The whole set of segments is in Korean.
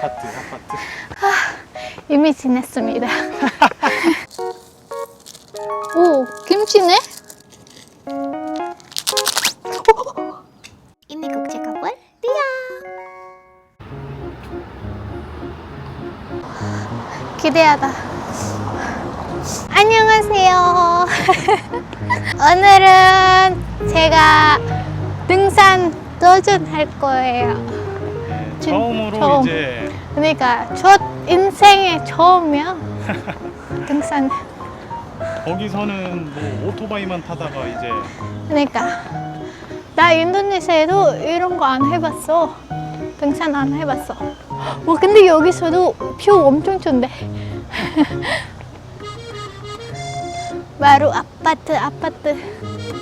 아파트 아파트 이미 지냈습니다. 오, 김치네? 인미국제가볼 리아. 기대하다. 안녕하세요. 오늘은 제가 등산 도전할 거예요. 네, 진- 처음으로 처음. 이제 그러니까 저 인생의 처음이야. 등산. 거기서는 뭐 오토바이만 타다가 이제 그러니까 나 인도네시아에도 이런 거 안 해봤어. 등산 안 해봤어. 와 근데 여기서도 뷰 엄청 좋은데. 바로 아파트 아파트.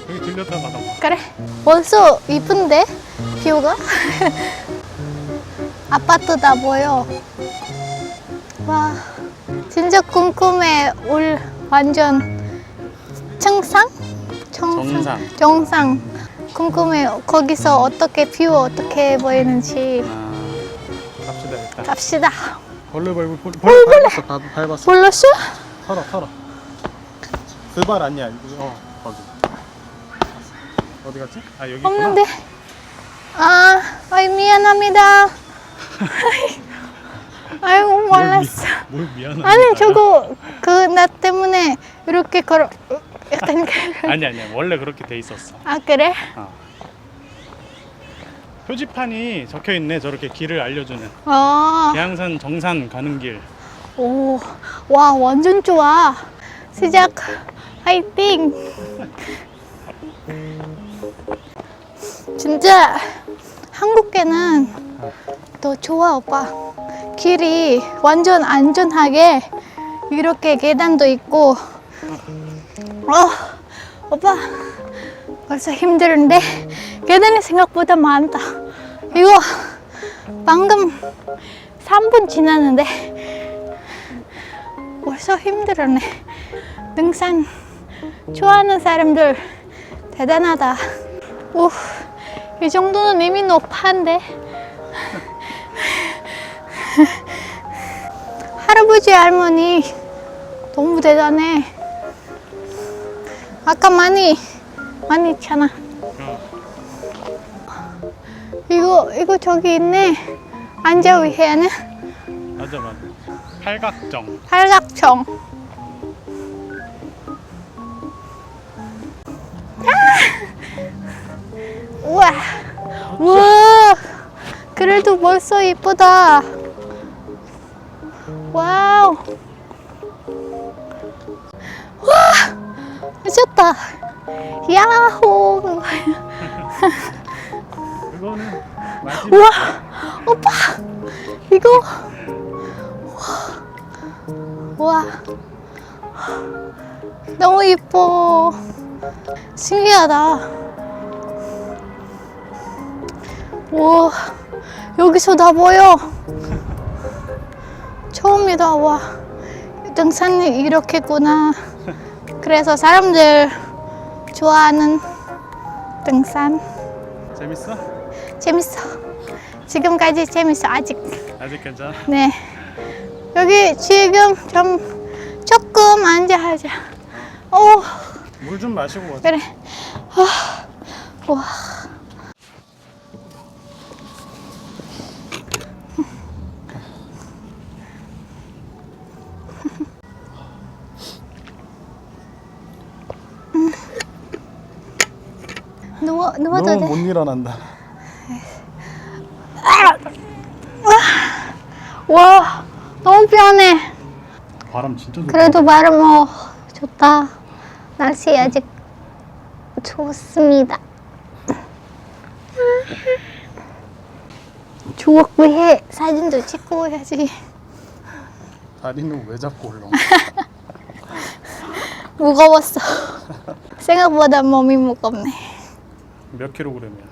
여기 들렸다가 가다 그래. 벌써 이쁜데 뷰가. 아파트다 보여. 와 진짜 궁금해. 올 완전 청상? 정상. 정상. 궁금해요. 거기서 어떻게 뷰 어떻게 보이는지 아, 갑시다 일단 갑시다. 벌레 벌레 벌레 벌레 밟았어 다 밟았어 불렀어? 털어 털어 그 발 아니야 어 거기 어디 갔지? 아 여기 있구나 없는데. 아, 아이 미안합니다. 아이고 몰랐어. 뭘, 미, 뭘 미안하다 아니 저거 그 나 때문에 이렇게 걸어 약간 그- 아니 아니야 원래 그렇게 돼 있었어 아 그래? 어. 표지판이 적혀 있네 저렇게 길을 알려주는 어. 계양산 정산 가는 길 오, 와 완전 좋아. 시작. 화이팅. 진짜 한국에는 더 좋아 오빠. 길이 완전 안전하게 이렇게 계단도 있고. 어, 오빠 벌써 힘들은데 계단이 생각보다 많다. 이거 방금 3분 지났는데 벌써 힘들었네. 등산 좋아하는 사람들 대단하다. 오, 이 정도는 이미 높은데. 할아버지 할머니 너무 대단해. 아까 많이 많이 있잖아. 어. 이거 이거 저기 있네. 앉아 위에는 맞아 맞아 팔각정 팔각정. 아! 우와, 우와, 그래도 벌써 이쁘다. 와우. 와, 미쳤다. 야호. 그거는 마지막 우와, 오빠, 이거. 와, 너무 이뻐. 신기하다. 와, 여기서 다 보여. 처음이다, 와. 등산이 이렇게구나. 그래서 사람들 좋아하는 등산. 재밌어? 재밌어. 지금까지 재밌어, 아직. 아직 괜찮아? 네. 여기 지금 좀 조금 앉아 하자. 오, 물 좀 마시고 가자 그래. 아, 와. 누워 누워도 너무 돼. 못 일어난다 와, 너무 편해. 바람 진짜 좋다 그래도 말은 뭐 좋다. 날씨 아직 좋습니다. 추억 위해 사진도 찍고 해야지. 다리는 왜 잡고 올라온 무거웠어. 생각보다 몸이 무겁네. 몇 킬로그램이야?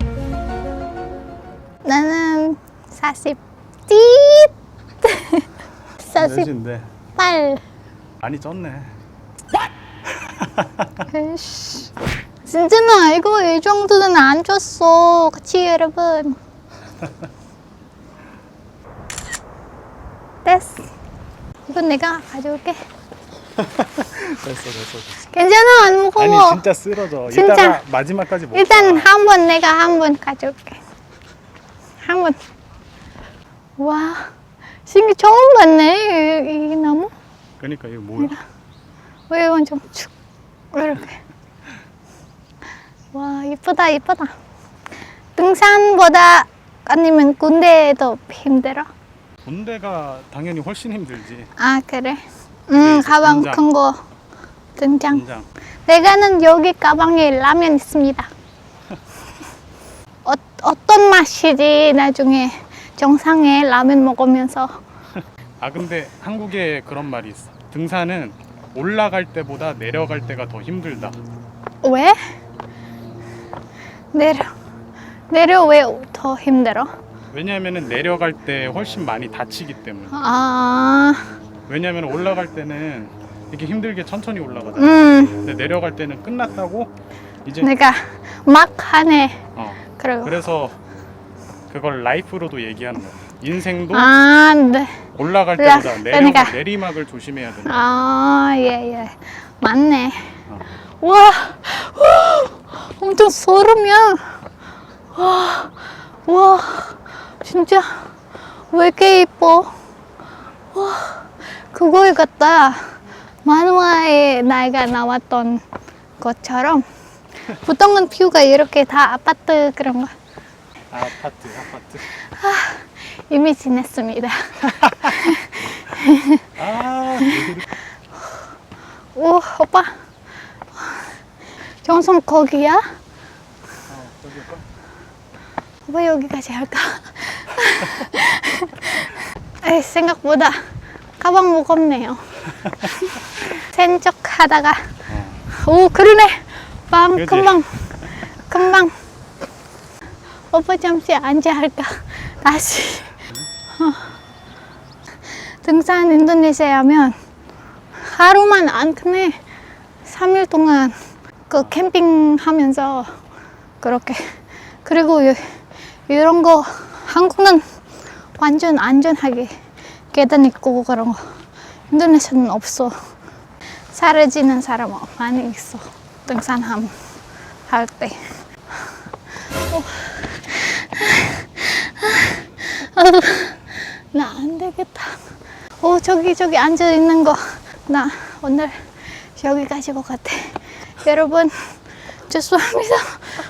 나는 40. 띠 48. 몇인데 많이 쪘네 에이씨. 진짜 나 이거 이 정도는 안 줬어. 그치 여러분? 예스. 이건 내가 가져올게. 됐어 됐어 됐어. 괜찮아 안 무거워. 아니 진짜 쓰러져. 진짜. 이따가 마지막까지 못. 일단 가. 한번 내가 한 번 가져올게. 한 번. 와, 신기 처음 봤네 이, 이 나무. 그러니까 이거 뭐야? 왜 이건 좀 축. 이렇게. 와 이쁘다 이쁘다. 등산보다 아니면 군대에 더 힘들어? 군대가 당연히 훨씬 힘들지. 아 그래? 음 가방 등장. 큰거 등장. 긴장. 내가는 여기 가방에 라면 있습니다. 어, 어떤 맛이지 나중에 정상에 라면 먹으면서 아 근데 한국에 그런 말이 있어. 등산은 올라갈 때보다 내려갈 때가 더 힘들다. 왜? 내려 내려 왜 더 힘들어? 왜냐하면은 내려갈 때 훨씬 많이 다치기 때문에. 아, 왜냐하면 올라갈 때는 이렇게 힘들게 천천히 올라가잖아. 음, 근데 내려갈 때는 끝났다고 이제 내가 막 하네. 어 그리고 그래서 그걸 라이프로도 얘기하는 거야. 인생도 아, 네. 올라갈 라- 때보다 그러니까. 내려 내리막을 조심해야 된다. 아, 예, 예. 맞네. 어. 와, 와, 엄청 소름이야. 와, 와, 진짜 왜 이렇게 이뻐? 와, 그거에 같다. 만화에 나이가 나왔던 것처럼 보통은 뷰가 이렇게 다 아파트 그런 거 아, 아파트 아파트. 이미 지냈습니다. 아 오, 오빠. 정성 거기야? 어. 오빠 여기까지 할까? 에이, 생각보다 가방 무겁네요. 센 척 하다가 오 그러네. 빵 그지? 금방 금방 오빠 잠시 앉아 할까? 다시 어. 등산 인도네시아 하면 하루만 안 크네. 3일 동안 그 캠핑 하면서 그렇게 그리고 요- 이런 거 한국은 완전 안전하게 계단 있고 그런 거 인도네시아는 없어 사라지는 사람 많이 있어 등산함 할 때 나 안 되겠다 오 저기 저기 앉아 있는 거 나 오늘 여기 가질 것 같아 여러분 죄송합니다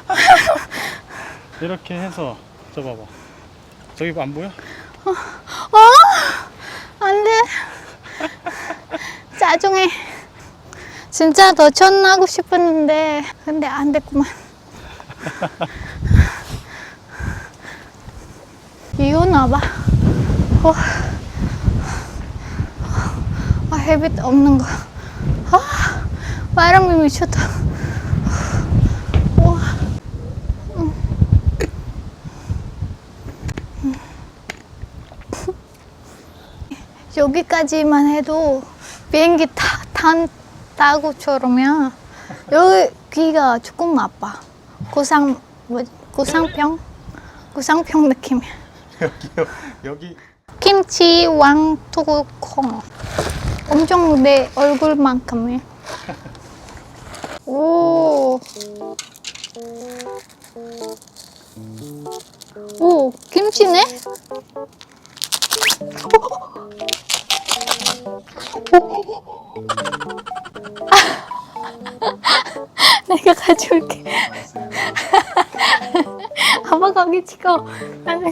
이렇게 해서 저 봐봐. 저기 안 보여? 어? 안 돼. 짜증해. 진짜 더 전하고 싶었는데, 근데 안 됐구만. 이거 나 봐. 어. 아, 헤빗 없는 거. 아, 바람이 미쳤다. 와. 여기까지만 해도 비행기 타, 탄 다고 저러면 여기가 조금 나빠. 고상 뭐 고상평 고상평 느낌이야. 여기 여기 김치 왕토콩 엄청 내 얼굴만큼해. 오. 오 김치네? 내가 가져올게. 아빠 거기 찍어. 아니,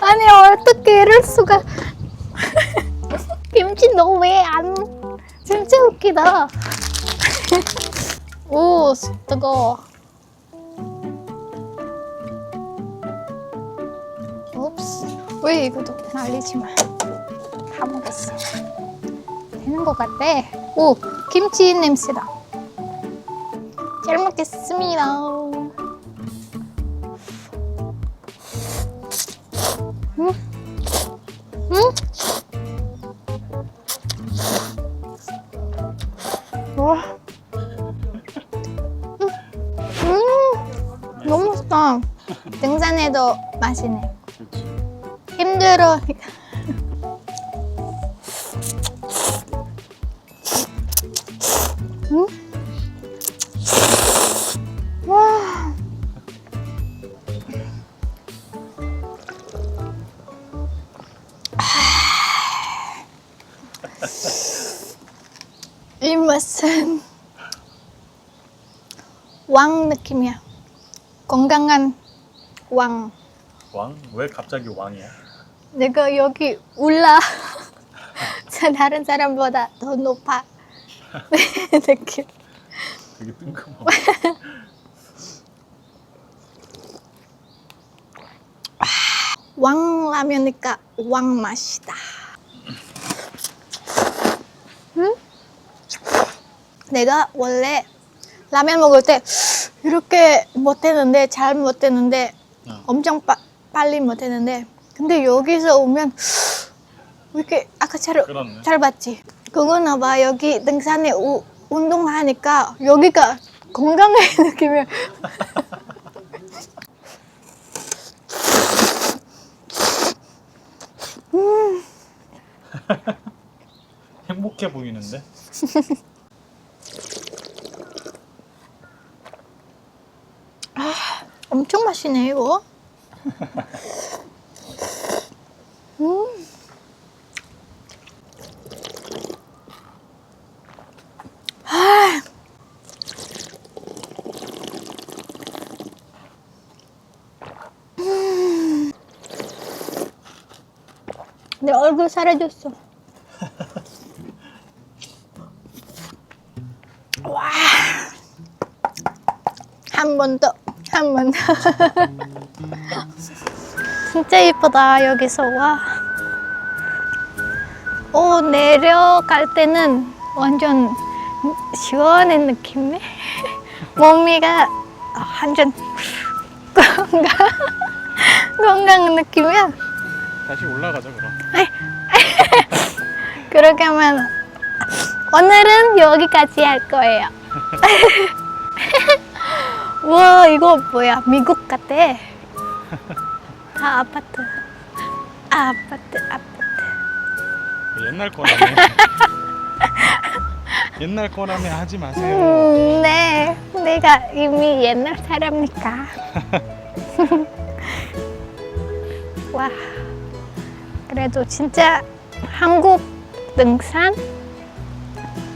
아니 어떻게 이럴 수가? 김치 너 왜 안? 진짜 웃기다. 오 뜨거. 옵스. 왜 이것도 날리지 마. 다 먹었어. 되는 것 같아. 오 김치 냄새다. 잘 먹겠습니다. 음? 음? 와. 음, 너무 맛있다. 등산해도 맛있네. 힘들어. 느낌이야. 건강한 왕. 왕? 왜 갑자기 왕이야? 내가 여기 올라 다른 사람보다 더 높아 느낌. 되게 뜬금없어. 왕 라면이니까 왕 맛이다. 응? 내가 원래 라면 먹을 때 이렇게 못했는데 잘 못했는데 어. 엄청 빠, 빨리 못했는데 근데 여기서 오면 왜 이렇게 아까처럼 그렇네. 잘 봤지? 그거나 봐 여기 등산에 우, 운동하니까 여기가 건강해 느낌이 행복해 보이는데? 엄청 맛있네 이거. 음. 내 얼굴 사라졌어. 와. 한 번 더, 한번 더. 진짜 예쁘다, 여기서. 와. 오, 내려갈 때는 완전 시원한 느낌이네. 몸이가 완전 건강, 건강 느낌이야. 다시 올라가자 그럼. 그렇게 하면 오늘은 여기까지 할 거예요. 와 이거 뭐야 미국 같아. 다 아파트. 아, 아파트 아파트. 옛날 거라며. 옛날 거라며 하지 마세요. 음, 네 내가 이미 옛날 사람이니까. 와 그래도 진짜 한국 등산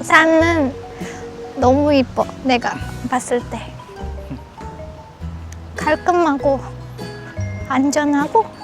산은 너무 이뻐 내가 봤을 때 깔끔하고 안전하고